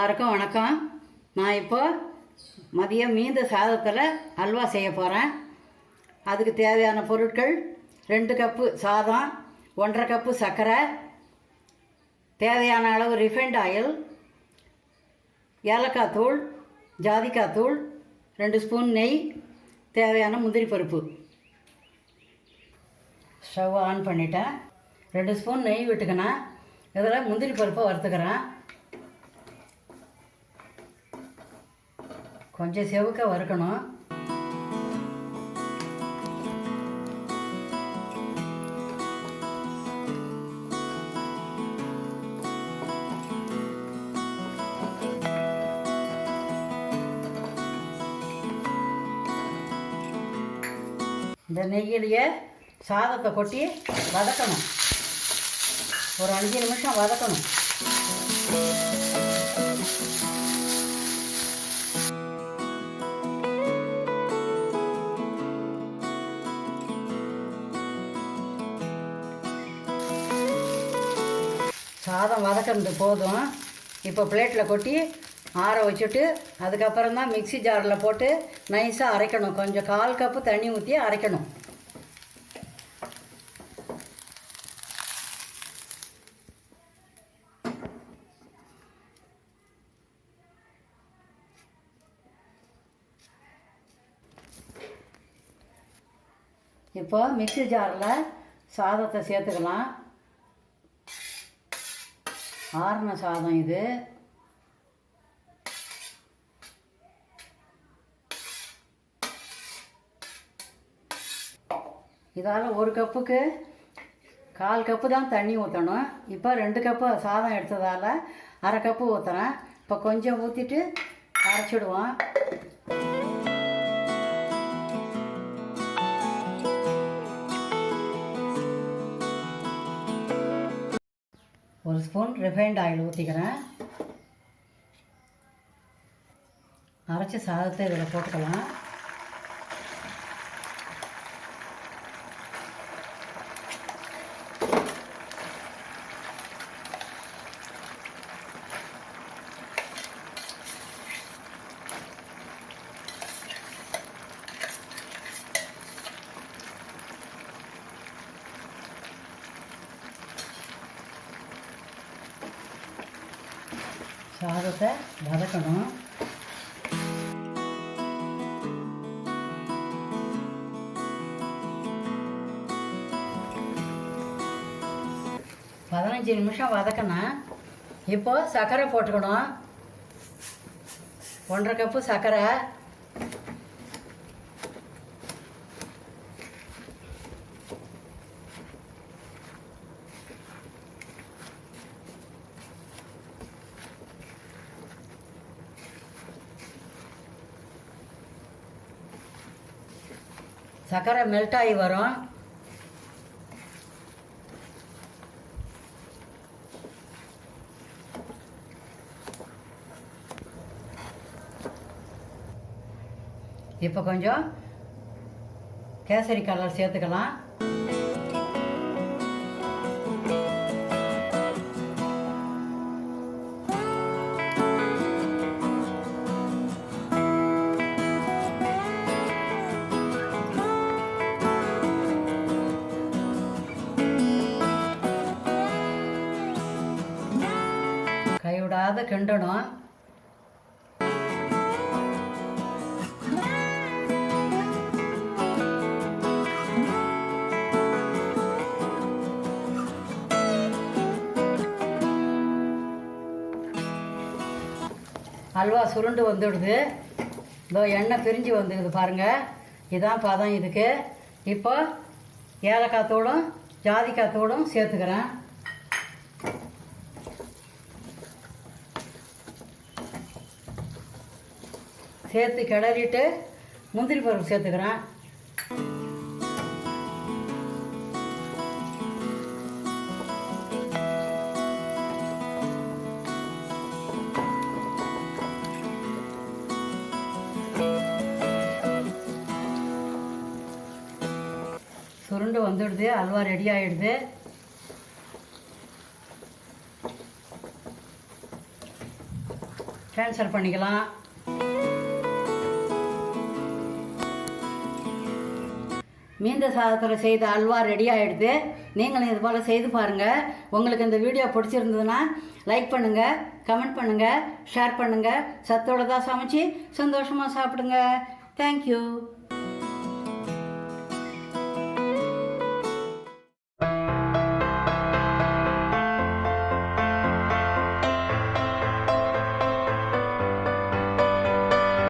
எல்லாருக்கும் வணக்கம். நான் இப்போ மதியம் மீந்த சாதத்தில் அல்வா செய்ய போகிறேன் அதுக்கு தேவையான பொருட்கள் ரெண்டு கப்பு சாதம் ஒன்றரை கப்பு சர்க்கரை தேவையான அளவு ரிஃபைண்ட் ஆயில் ஏலக்காய் தூள் ஜாதிக்காய் தூள் ரெண்டு ஸ்பூன் நெய் தேவையான முந்திரி பருப்பு. ஸ்டவ் ஆன் பண்ணிட்டேன். ரெண்டு ஸ்பூன் நெய் விட்டுக்கினேன் இதில் முந்திரி பருப்பை வறுத்துக்கிறேன். கொஞ்சம் செவுக்க வறுக்கணும். இந்த நெய்யிலேயே சாதத்தை கொட்டி வதக்கணும். ஒரு அஞ்சு நிமிஷம் வதக்கணும். சாதம் வதக்கிறது போதும். இப்போ பிளேட்டில் கொட்டி ஆற வச்சுட்டு அதுக்கப்புறம் தான் மிக்ஸி ஜாரில் போட்டு நைஸாக அரைக்கணும். கொஞ்சம் கால் கப்பு தண்ணி ஊற்றி அரைக்கணும். இப்போ மிக்ஸி ஜாரில் சாதத்தை சேர்த்துக்கலாம். ஆறுன சாதம் இது. இதால் ஒரு கப்புக்கு கால் கப்பு தான் தண்ணி ஊற்றணும் இப்போ ரெண்டு கப்பு சாதம் எடுத்ததால் அரை கப்பு ஊற்றுறேன் இப்போ கொஞ்சம் ஊற்றிட்டு அரைச்சிடுவோம். ஒரு ஸ்பூன் ரிஃபைண்ட் ஆயில் ஊற்றிக்கிறேன் அரைச்சி சாதத்தை இதில் போட்டுக்கலாம். சாதத்தை வதக்கணும். பதினஞ்சு நிமிஷம் வதக்கணும் இப்போ சர்க்கரை போட்டுக்கணும். ஒன்றரை கப்பு சர்க்கரை. சர்க்கரை மெல்ட் ஆகி வரும். இப்போ கொஞ்சம் கேசரி கலர் சேர்த்துக்கலாம். கைவிடாத கிண்டணும் அல்வா சுருண்டு வந்துடுது. இதோ எண்ணெய் பிரிஞ்சு வந்துடுது பாருங்கள் இதான் பதம் இதுக்கு. இப்போ ஏலக்காய் தூளும் ஜாதிக்காய் தூளும் சேர்த்துக்கிறேன். சேர்த்து கிளறிட்டு முந்திரி பருப்பு சேர்த்துக்கிறேன். சுருண்டு வந்துடுது அல்வா ரெடி ஆகிடுது ட்ரான்ஸ்ஃபர் பண்ணிக்கலாம். மீந்த சாதத்தில் செய்த அல்வா ரெடி ஆகிடுது நீங்களும் இது போல் செய்து பாருங்கள் உங்களுக்கு இந்த வீடியோ பிடிச்சிருந்ததுன்னா லைக் பண்ணுங்கள் கமெண்ட் பண்ணுங்கள் ஷேர் பண்ணுங்கள் சத்தோட தான் சமைச்சு சந்தோஷமாக சாப்பிடுங்க. தேங்க்யூ